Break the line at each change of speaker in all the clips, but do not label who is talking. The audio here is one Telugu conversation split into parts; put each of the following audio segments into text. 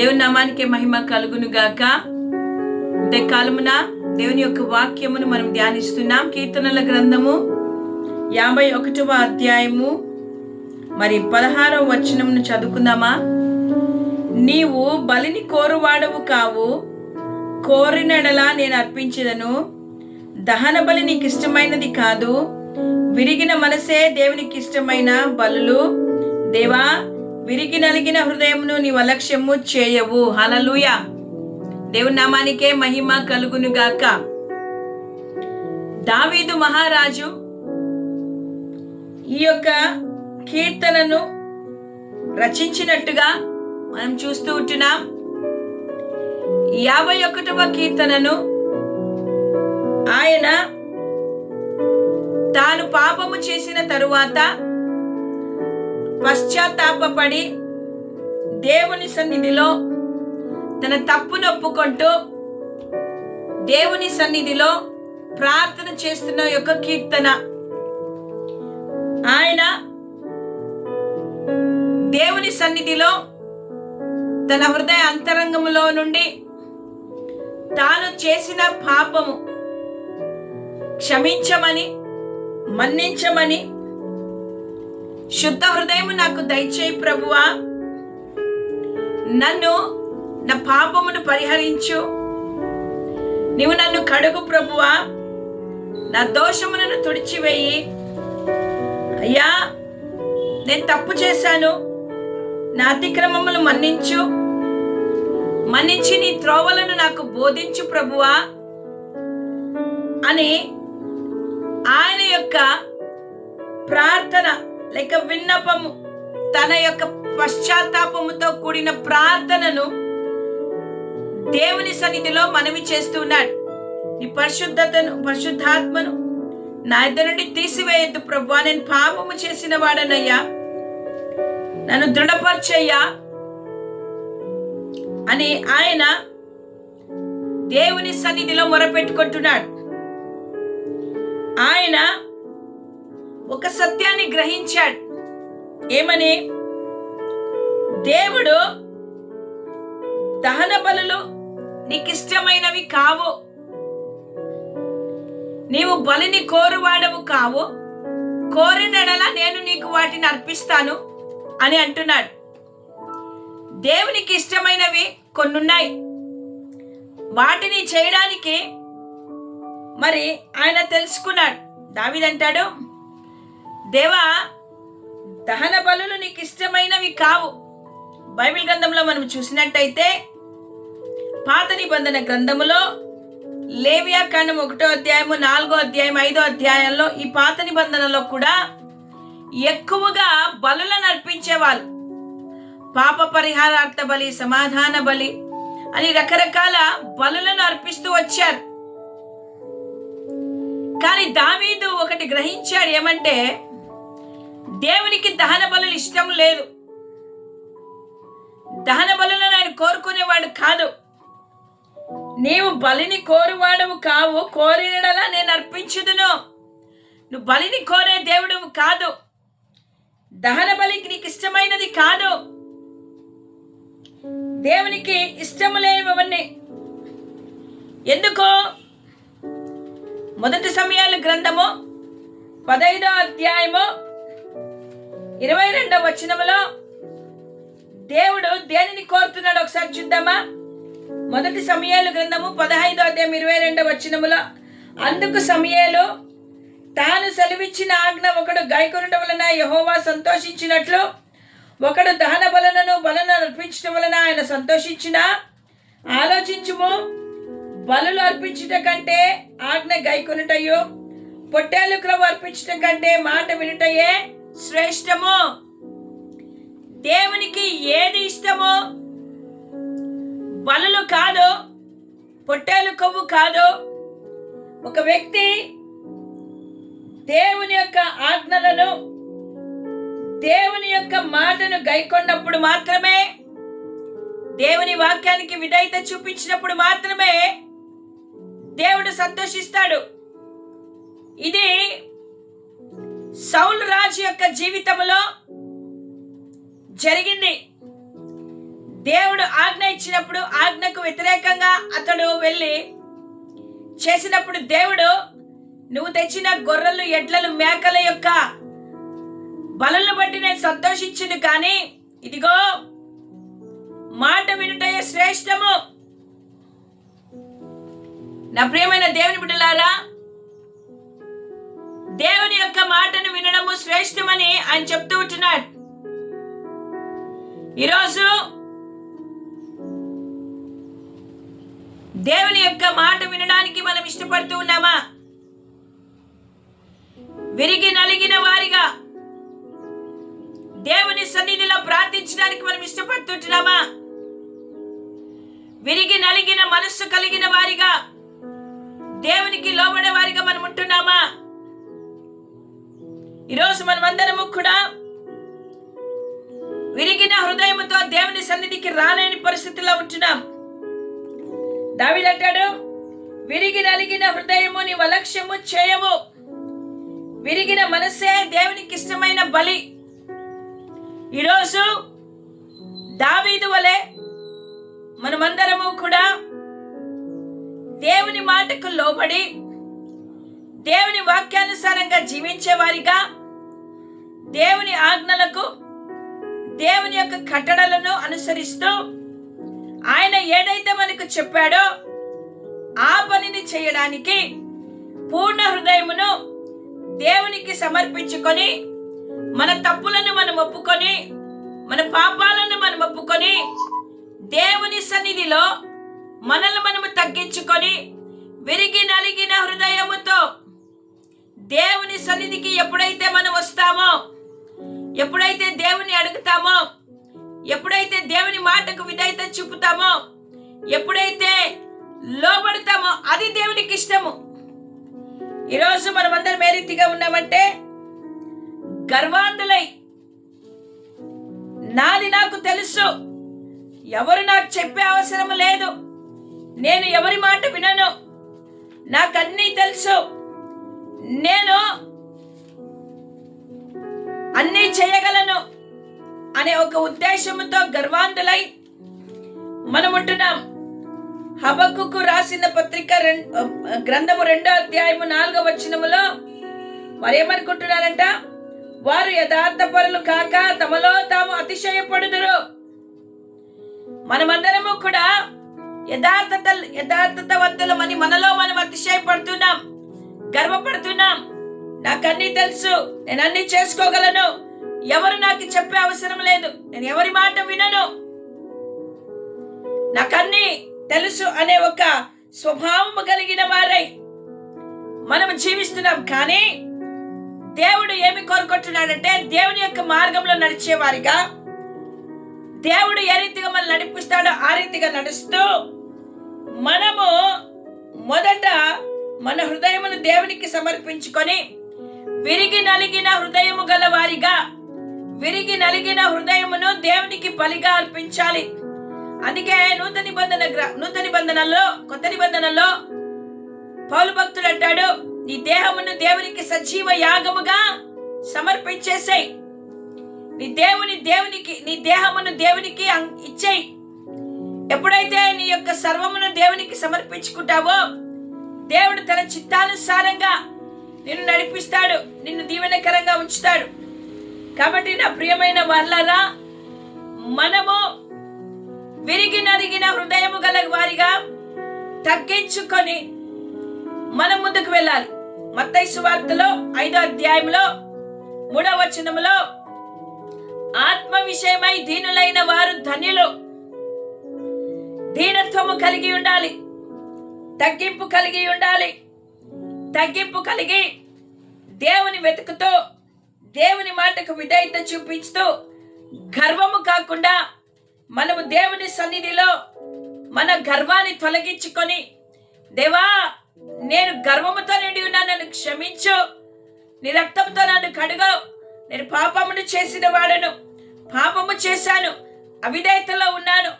దేవుని నామానికి మహిమ కలుగును గాక అంటే కాలమున దేవుని యొక్క వాక్యమును మనం ధ్యానిస్తున్నాం. కీర్తనల గ్రంథము యాభై ఒకటవ అధ్యాయము. మరి పదహారవ వచనమును చదువుకుందామా? నీవు బలిని కోరువాడవు కావు. కోరినడలా నేను అర్పించదను. దహన బలి నీకు ఇష్టమైనది కాదు. విరిగిన మనసే దేవునికి ఇష్టమైన బలులు. దేవా విరిగి నలిగిన హృదయమును నీ అలక్ష్యము చేయవు. హలలుయ దేవుని నామానికే మహిమ కలుగును గాక దావీదు మహారాజు ఈ యొక్క కీర్తనను రచించినట్టుగా మనం చూస్తూ ఉంటున్నాం. యాభై ఒకటవ కీర్తనను ఆయన తాను పాపము చేసిన తరువాత పశ్చాత్తాపడి దేవుని సన్నిధిలో తన తప్పును ఒప్పుకుంటూ దేవుని సన్నిధిలో ప్రార్థన చేస్తున్న యొక్క కీర్తన. ఆయన దేవుని సన్నిధిలో తన హృదయ అంతరంగములో నుండి తాను చేసిన పాపము క్షమించమని మన్నించమని శుద్ధ హృదయము నాకు దయచేయి ప్రభువా. నన్ను నా పాపమును పరిహరించు. నీవు నన్ను కడుగు ప్రభువా. నా దోషములను తుడిచివేయి. అయ్యా నేను తప్పు చేశాను. నా అతిక్రమములు మన్నించు. మన్నించి నీ త్రోవలను నాకు బోధించు ప్రభువా. అని ఆయన యొక్క ప్రార్థన లేక విన్నపము తన యొక్క పశ్చాత్తాపముతో కూడిన ప్రార్థనను దేవుని సన్నిధిలో మనవి చేస్తున్నాడు నీ పరిశుద్ధతను పరిశుద్ధాత్మను నా ఇద్దరు నుండి తీసివేయద్దు ప్రభు నేను పాపము చేసిన వాడనయ్యా. నన్ను దృఢపరచయ్యా అని ఆయన దేవుని సన్నిధిలో మొరపెట్టుకుంటున్నాడు. ఆయన ఒక సత్యాన్ని గ్రహించాడు. ఏమని? దేవుడు దహన బలులు నీకు ఇష్టమైనవి కావు. నీవు బలిని కోరువాడవు కావు. కోరినడల నేను నీకు వాటిని అర్పిస్తాను అని అంటున్నాడు. దేవునికి ఇష్టమైనవి కొన్నున్నాయి. వాటిని చేయడానికి మరి ఆయన తెలుసుకున్నాడు. దావిదంటాడు దేవా దహన బలులు నీకు ఇష్టమైనవి కావు. బైబిల్ గ్రంథంలో మనం చూసినట్టయితే పాత నిబంధన గ్రంథములో లేవియా కాండం ఒకటో అధ్యాయము నాలుగో అధ్యాయం ఐదో అధ్యాయంలో ఈ పాత నిబంధనలో కూడా ఎక్కువగా బలులను అర్పించేవాళ్ళు. పాప పరిహారార్థ బలి సమాధాన బలి అని రకరకాల బలులను అర్పిస్తూ వచ్చారు. కానీ దావీదు ఒకటి గ్రహించాడు ఏమంటే దేవునికి దహన బలులు ఇష్టం లేదు. దహన బలులను ఆయన కోరుకునేవాడు కాదు. నీవు బలిని కోరువాడవు కావు కోరినలా నేను అర్పించుదును. నువ్వు బలిని కోరే దేవుడు కాదు. దహన బలికి నీకు ఇష్టమైనది కాదు. దేవునికి ఇష్టము లేనివన్నీ ఎందుకో? మొదటి సమయాల గ్రంథము పదైదో అధ్యాయము ఇరవై రెండవ వచనములో దేవుడు దేనిని కోరుతున్నాడు ఒకసారి చూద్దామా? మొదటి సమయాలు గ్రంథము పదహైదో అధ్యాయం ఇరవై రెండవ వచనములో అందుకు సమయాలు తాను సెలవిచ్చిన ఆజ్ఞ ఒకడు గాయకొనటం వలన యహోవా సంతోషించినట్లు ఒకడు దహన బలనను బలను అర్పించటం వలన ఆయన సంతోషించిన? ఆలోచించుము బలులు అర్పించట కంటే ఆజ్ఞ గైకొనుటయు పొట్టేలు క్రమ అర్పించటం కంటే మాట వినుటయే శ్రేష్టము. దేవునికి ఏది ఇష్టమో బలలు కాదు పొట్టేలు కొవ్వు కాదు. ఒక వ్యక్తి దేవుని యొక్క ఆజ్ఞలను దేవుని యొక్క మాటను గైకొన్నప్పుడు మాత్రమే దేవుని వాక్యానికి విధేయత చూపించినప్పుడు మాత్రమే దేవుడు సంతోషిస్తాడు. ఇది సౌలు రాజు యొక్క జీవితంలో జరిగింది. దేవుడు ఆజ్ఞ ఇచ్చినప్పుడు ఆజ్ఞకు వ్యతిరేకంగా అతడు వెళ్ళి చేసినప్పుడు దేవుడు నువ్వు తెచ్చిన గొర్రెలు ఎడ్లలు మేకల యొక్క బలను బట్టి నేను సంతోషించింది కానీ ఇదిగో మాట వినుటయే శ్రేష్టము? నా ప్రియమైన దేవుని బిడ్డలారా దేవుని యొక్క మాటను వినడము శ్రేష్టమని ఆయన చెప్తూ ఉంటున్నాడు. ఈరోజు దేవుని యొక్క మాట వినడానికి మనం ఇష్టపడుతూ ఉన్నామా? విరిగి నలిగిన వారిగా దేవుని సన్నిధిలో ప్రార్థించడానికి మనం ఇష్టపడుతుంటున్నామా విరిగి నలిగిన మనస్సు కలిగిన వారిగా దేవునికి లోబడే వారిగా మనం ఉంటున్నామా? ఈరోజు మనమందరము కూడా విరిగిన హృదయముతో దేవుని సన్నిధికి రాలేని పరిస్థితిలో ఉంటున్నాం. దావిదంటాడు విరిగి నలిగిన హృదయము నీ వలక్ష్యము చేయవు. విరిగిన మనసే దేవునికి ఇష్టమైన బలి. ఈరోజు దావీదు వలె మనమందరము కూడా దేవుని మాటకు లోబడి దేవుని వాక్యానుసారంగా జీవించే వారిగా దేవుని ఆజ్ఞలకు దేవుని యొక్క కట్టడలను అనుసరిస్తూ ఆయన ఏదైతే మనకు చెప్పాడో ఆ పనిని చేయడానికి పూర్ణ హృదయమును దేవునికి సమర్పించుకొని మన తప్పులను మనం ఒప్పుకొని మన పాపాలను మనం ఒప్పుకొని దేవుని సన్నిధిలో మనల్ని మనము తగ్గించుకొని విరిగి నలిగిన హృదయముతో దేవుని సన్నిధికి ఎప్పుడైతే మనం వస్తామో ఎప్పుడైతే దేవుని అడుగుతామో ఎప్పుడైతే దేవుని మాటకు విధేయత చూపుతామో ఎప్పుడైతే లోబడతామో అది దేవునికి ఇష్టము. ఈరోజు మనమందరం ఏ రీతిగా ఉన్నామంటే గర్వాంధులై నాది నాకు తెలుసు ఎవరు నాకు చెప్పే అవసరం లేదు నేను ఎవరి మాట వినను నాకు అన్నీ తెలుసు నేను అన్నీ చేయగలను అనే ఒక ఉద్దేశంతో గర్వాంధులై మనం ఉంటున్నాం హబక్కుకు రాసిన పత్రిక గ్రంథము రెండో అధ్యాయము నాలుగో వచనములో మరి ఏమనుకుంటున్నారంట వారు యథార్థపరులు కాక తమలో తాము అతిశయపడుదురు. మనమందరము కూడా యథార్థత యథార్థతవంతులమని మనలో మనం అతిశయపడుతున్నాం గర్వపడుతున్నాం. నాకన్నీ తెలుసు. నేను అన్ని చేసుకోగలను. ఎవరు నాకు చెప్పే అవసరం లేదు. నేను ఎవరి మాట వినను. నాకన్నీ తెలుసు అనే ఒక స్వభావం కలిగిన వారై మనం జీవిస్తున్నాం. కానీ దేవుడు ఏమి కోరుకుంటున్నాడంటే దేవుని యొక్క మార్గంలో నడిచేవారిగా దేవుడు ఏ రీతిగా మనం నడిపిస్తాడో ఆ రీతిగా నడుస్తూ మనము మొదట మన హృదయమును దేవునికి సమర్పించుకొని విరిగి నలిగిన హృదయము గల వారిగా విరిగి నలిగిన హృదయమును దేవునికి బలిగా అర్పించాలి. అందుకే నూతన నిబంధన నూతన నిబంధనలో కొత్త నిబంధనలో పౌలు భక్తుడు అంటాడు నీ దేహమును దేవునికి సజీవ యాగముగా సమర్పించేసేయి. నీ దేవుని దేవునికి నీ దేహమును దేవునికి అం- ఇచ్చేయి. ఎప్పుడైతే నీ యొక్క సర్వమును దేవునికి సమర్పించుకుంటావో దేవుడు తన చిత్తానుసారంగా నిన్ను నడిపిస్తాడు నిన్ను దీవెనకరంగా ఉంచుతాడు. కాబట్టి నా ప్రియమైన వాళ్ళరా మనము విరిగి నరిగిన హృదయము గల వారిగా తగ్గించుకొని మనం ముందుకు వెళ్ళాలి. మత్తై సువార్తలో ఐదో అధ్యాయంలో మూడవ వచనములో ఆత్మ విషయమై దీనులైన వారు ధన్యులు. దీనత్వము కలిగి ఉండాలి. తగ్గింపు కలిగి ఉండాలి. తగ్గింపు కలిగి దేవుని వెతుకుతూ దేవుని మాటకు విధేయత చూపించుతూ గర్వము కాకుండా మనము దేవుని సన్నిధిలో మన గర్వాన్ని తొలగించుకొని దేవా నేను గర్వముతో నిండి ఉన్నా నన్ను క్షమించు. నీ రక్తంతో నన్ను కడుగు. నేను పాపమును చేసిన వాడను. పాపము చేశాను. అవిధేయతలో ఉన్నాను.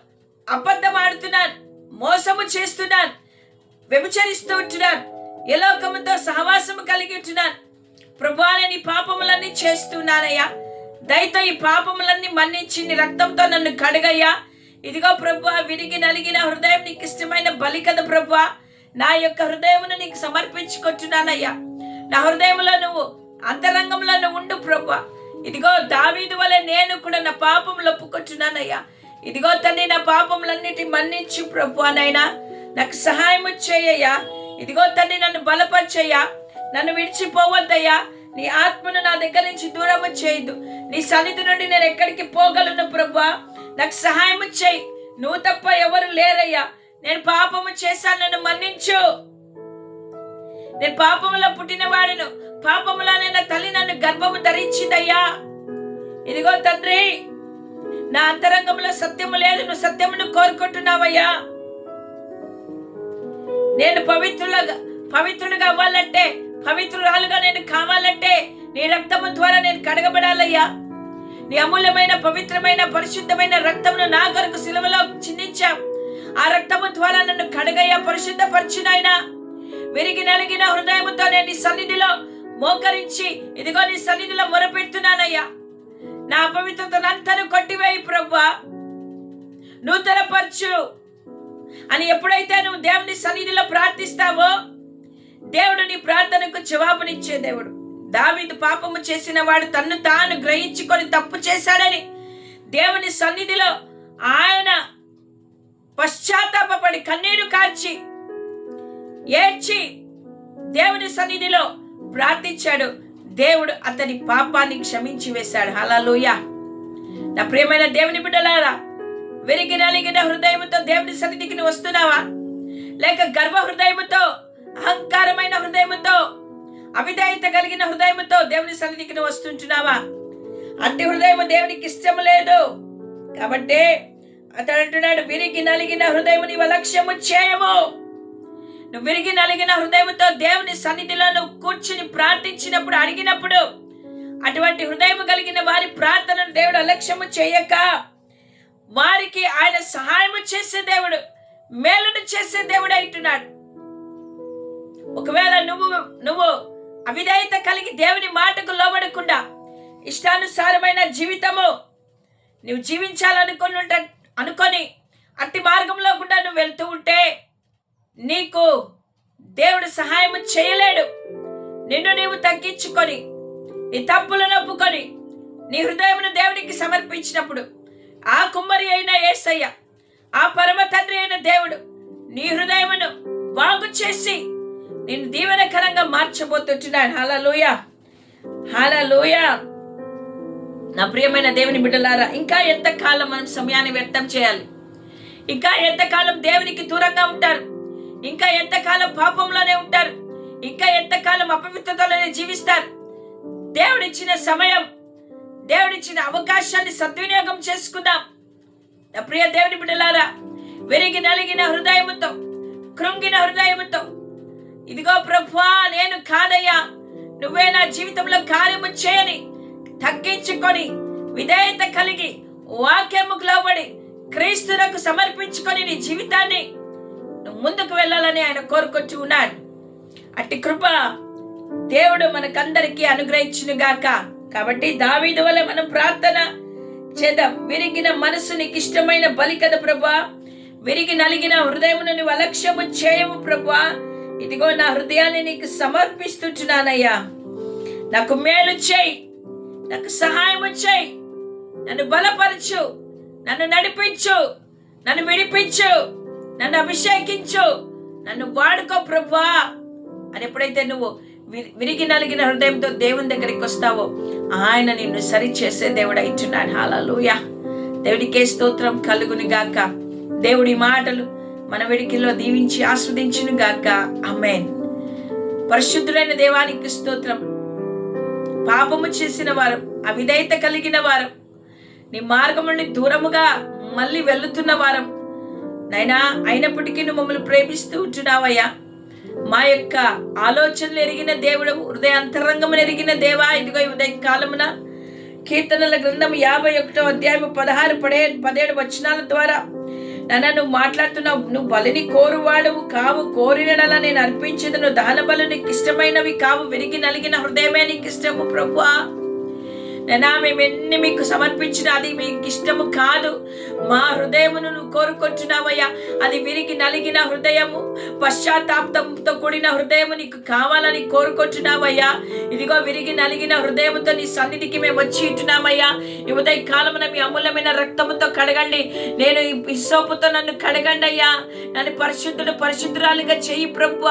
అబద్ధం ఆడుతున్నాను మోసము చేస్తున్నాను. వ్యభిచరిస్తూ ఉంటున్నాను. ఏ లోకముతో సహవాసము కలిగి ఉంటున్నాను ప్రభా పాపములన్నీ చేస్తున్నానయ్యా. దయతో ఈ పాపములన్నీ మన్నించి నీ రక్తంతో నన్ను కడగయ్యా. ఇదిగో ప్రభు విరిగి నలిగిన హృదయం నీకు ఇష్టమైన బలి కదా ప్రభు నా యొక్క హృదయమును నీకు సమర్పించుకుంటున్నానయ్యా నా హృదయంలో నువ్వు అంతరంగంలో నువ్వు ఉండు ప్రభు ఇదిగో దావీదు వలె నేను కూడా నా పాపములు ఒప్పుకుంటున్నానయ్యా ఇదిగో తండ్రి నా పాపములన్నిటి మన్నించు ప్రభు అనైనా నాకు సహాయం చేయయ్యా. ఇదిగో తండ్రి నన్ను బలపరిచయ్యా. నన్ను విడిచిపోవద్దయ్యా. నీ ఆత్మను నా దగ్గర నుంచి దూరము చేయదు నీ సన్నిధి నుండి నేను ఎక్కడికి పోగలను ప్రభా నాకు సహాయము చేయి. నువ్వు తప్ప ఎవరు లేరయ్యా. నేను పాపము చేశాను నన్ను మన్నించు. నేను పాపములో పుట్టిన వాడిను పాపములోనే నా తల్లి నన్ను గర్భము ధరించిందయ్యా. ఇదిగో తండ్రి నా అంతరంగంలో సత్యము లేదు. నువ్వు సత్యమును కోరుకుంటున్నావయ్యా. నేను పవిత్రులుగా పవిత్రులుగా అవ్వాలంటే పవిత్రురాలుగా నేను కావాలంటే నీ రక్తము ద్వారా నేను కడగబడాలయ్యా. నీ అమూల్యమైన పవిత్రమైన పరిశుద్ధమైన రక్తమును నా కొరకు సిలువలో చిందించావు ఆ రక్తము ద్వారా నన్ను కడగయ్యా పరిశుద్ధపరిచినాయనా విరిగి నలిగిన హృదయముతో నేను నీ సన్నిధిలో మోకరించి ఇదిగో నీ సన్నిధిలో మొరపెడుతున్నానయ్యా. నా అపవిత్రతనంతను కొట్టివేయి నూతన నూతనపరచు. అని ఎప్పుడైతే నువ్వు దేవుని సన్నిధిలో ప్రార్థిస్తావో దేవుడు నీ ప్రార్థనకు జవాబునిచ్చే దేవుడు. దావీదు పాపము చేసిన వాడు తన్ను తాను గ్రహించుకొని తప్పు చేశాడని దేవుని సన్నిధిలో ఆయన పశ్చాత్తాపడి కన్నీరు కార్చి ఏడ్చి దేవుని సన్నిధిలో ప్రార్థించాడు. దేవుడు అతని పాపాన్ని క్షమించి వేశాడు. హలలోయ నా ప్రియమైన దేవుని బిడ్డలారా విరిగి నలిగిన హృదయముతో దేవుని సన్నిధికి నువ్వు వస్తున్నావా? లేక గర్వ హృదయముతో అహంకారమైన హృదయముతో అవిధేయత కలిగిన హృదయముతో దేవుని సన్నిధికి నువ్వు వస్తుంటున్నావా? అట్టి హృదయము దేవునికి ఇష్టము లేదు. కాబట్టి అతడు అంటున్నాడు విరిగి నలిగిన హృదయము నీవు లక్ష్యము చేయము. నువ్వు విరిగి నలిగిన హృదయముతో దేవుని సన్నిధిలో నువ్వు కూర్చుని ప్రార్థించినప్పుడు అడిగినప్పుడు అటువంటి హృదయము కలిగిన వారి ప్రార్థనను దేవుడు అలక్ష్యము చేయక వారికి ఆయన సహాయము చేసే దేవుడు మేలును చేసే దేవుడు అంటున్నాడు ఒకవేళ నువ్వు నువ్వు అవిధేయత కలిగి దేవుని మాటకు లోబడకుండా ఇష్టానుసారమైన జీవితము నువ్వు జీవించాలనుకుని అనుకొని అట్టి మార్గంలో కూడా నువ్వు వెళ్తూ ఉంటే నీకు దేవుడు సహాయం చేయలేడు. నిన్ను నీవు తగ్గించుకొని నీ తప్పులను ఒప్పుకొని నీ హృదయమును దేవునికి సమర్పించినప్పుడు ఆ కుమ్మరి అయిన ఏసయ్య ఆ పరమ తండ్రి అయిన దేవుడు నీ హృదయమును బాగు చేసి నేను దీవెనకరంగా మార్చబోతుంటున్నాను హలలోయ హలలోయ నా ప్రియమైన దేవుని బిడ్డలారా ఇంకా ఎంతకాలం మనం సమయాన్ని వ్యర్థం చేయాలి? ఇంకా ఎంతకాలం దేవునికి దూరంగా ఉంటారు? ఇంకా ఎంతకాలం పాపంలోనే ఉంటారు? ఇంకా ఎంతకాలం అపవిత్రతలోనే జీవిస్తారు? దేవుడిచ్చిన సమయం దేవుడిచ్చిన అవకాశాన్ని సద్వినియోగం చేసుకుందాం. నా ప్రియ దేవుని బిడ్డలారా విరిగి నలిగిన హృదయముతో కృంగిన హృదయముతో ఇదిగో ప్రభువా నేను కాదయ్యా నువ్వే నా జీవితంలో కార్యము చేయని తగ్గించుకొని విధేయత కలిగి వాక్యముకు లోబడి క్రీస్తులకు సమర్పించుకొని నీ జీవితాన్ని నువ్వు ముందుకు వెళ్ళాలని ఆయన కోరుకొచ్చి ఉన్నాడు. అట్టి కృప దేవుడు మనకందరికీ అనుగ్రహించునుగాక. గాక కాబట్టి దావీదు వల్ల మనం ప్రార్థన చేద్దాం. విరిగిన మనసు నీకు ఇష్టమైన బలి కదా ప్రభా. విరిగి నలిగిన హృదయమును నువ్వు అలక్ష్యము చేయము ప్రభా. ఇదిగో నా హృదయాన్ని నీకు సమర్పిస్తుంటున్నానయ్యా. నాకు మేలు చేయి. నాకు సహాయం చేయి. నన్ను బలపరచు. నన్ను నడిపించు. నన్ను విడిపించు. నన్ను అభిషేకించు. నన్ను వాడుకో ప్రభా. అని ఎప్పుడైతే నువ్వు విరిగి నలిగిన హృదయంతో దేవుని దగ్గరికి వస్తావో. ఆయన నిన్ను సరి చేసే దేవుడు ఇచ్చున్నాడు హాలూయా దేవుడికే స్తోత్రం కలుగును గాక. దేవుడి మాటలు మన వెడికిలో దీవించి ఆస్వాదించును గాక. అమ్మేన్ పరిశుద్ధులైన దేవానికి స్తోత్రం. పాపము చేసిన వారు అవిధేయత కలిగిన వారు నీ మార్గముని దూరముగా మళ్ళీ వెళ్తున్న వారం నైనా అయినప్పటికీ నువ్వు మమ్మల్ని ప్రేమిస్తూ ఉంటున్నావయ్యా. మా యొక్క ఆలోచనలు ఎరిగిన దేవుడు హృదయ అంతరంగమును ఎరిగిన దేవా ఇదిగో ఉదయం ఉదయ కాలమున కీర్తనల గ్రంథం యాభై ఒకటో అధ్యాయం పదహారు పడే పదిహేడు వచనాల ద్వారా నాన్న నువ్వు మాట్లాడుతున్నావు నువ్వు బలిని కోరువాడవు కావు కోరినలా నేను అర్పించదు నువ్వు దాన బలు నీకు ఇష్టమైనవి కావు విరిగి నలిగిన హృదయమే నీకు ఇష్టము ప్రభువా. నైనా మేము ఎన్ని మీకు సమర్పించిన అది మీకు ఇష్టము కాదు. మా హృదయమును నువ్వు కోరుకుంటున్నావయ్యా. అది విరిగి నలిగిన హృదయము పశ్చాత్తాపంతో కూడిన హృదయము నీకు కావాలని కోరుకుంటున్నావయ్యా. ఇదిగో విరిగి నలిగిన హృదయముతో నీ సన్నిధికి మేము వచ్చి ఉంటున్నామయ్యా. ఈ ఉదయ కాలమున మీ అమూల్యమైన రక్తముతో కడగండి. నేను ఈ ఇసోపుతో నన్ను కడగండి అయ్యా నన్ను పరిశుద్ధుడు పరిశుద్ధురాలుగా చెయ్యి ప్రభు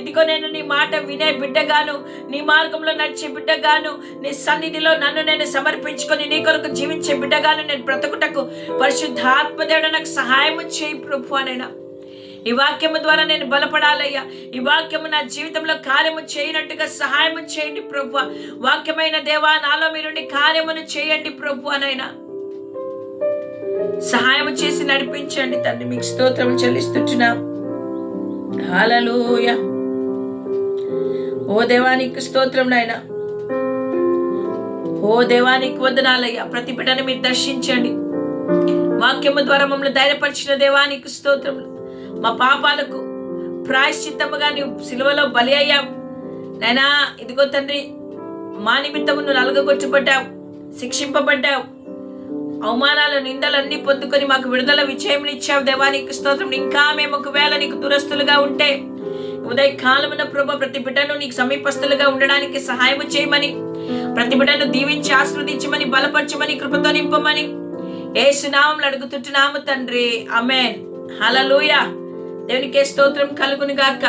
ఇదిగో నేను నీ మాట వినే బిడ్డగాను నీ మార్గంలో నడిచే బిడ్డగాను నీ సన్నిధిలో నన్ను నేను సమర్పించుకొని నీ కొరకు జీవించే బిడ్డగాను నేను బ్రతుకుటకు పరిశుద్ధాత్మదేవుడు నాకు సహాయం చేయి ప్రభు అనైనా. ఈ వాక్యము ద్వారా నేను బలపడాలయ్యా. ఈ వాక్యము నా జీవితంలో కార్యము చేయనట్టుగా సహాయము చేయండి ప్రభు. వాక్యమైన దేవా నాలో మీరుండి కార్యమును చేయండి ప్రభు అనైనా. సహాయం చేసి నడిపించండి తండ్రి మీకు స్తోత్రం చెల్లిస్తుంటున్నా. హల్లెలూయా. ఓ దేవానికి స్తోత్రం నాయనా. ఓ దేవానికి వందనాలయ్యా. ప్రతి బిడ్డను మీరు దర్శించండి. వాక్యము ద్వారా మమ్మల్ని ధైర్యపరిచిన దేవానికి స్తోత్రములు. మా పాపాలకు ప్రాయశ్చిత్తముగా నీవు సిలువలో బలి అయ్యావు. నైనా ఇదిగో తండ్రి మా నిమిత్తము నువ్వు నలుగగొట్టబడ్డావు శిక్షింపబడ్డావు. అవమానాలు నిందలన్నీ పొందుకొని మాకు విడుదల విజయం ఇచ్చావు దేవానికి స్తోత్రం ఇంకా మేము ఒకవేళ నీకు దురస్తులుగా ఉంటే ఉదయ కాలమున ప్రభ ప్రతి బిడ్డను నీకు సమీపస్తులుగా ఉండడానికి సహాయం చేయమని ప్రతి బిడ్డను దీవించి ఆశీర్వదించమని బలపరచమని కృపతో నింపమని ఏసునామం అడుగుతుంటున్నాము తండ్రి. అమెన్ హలలుయ దేవునికి స్తోత్రం కలుగును గాక.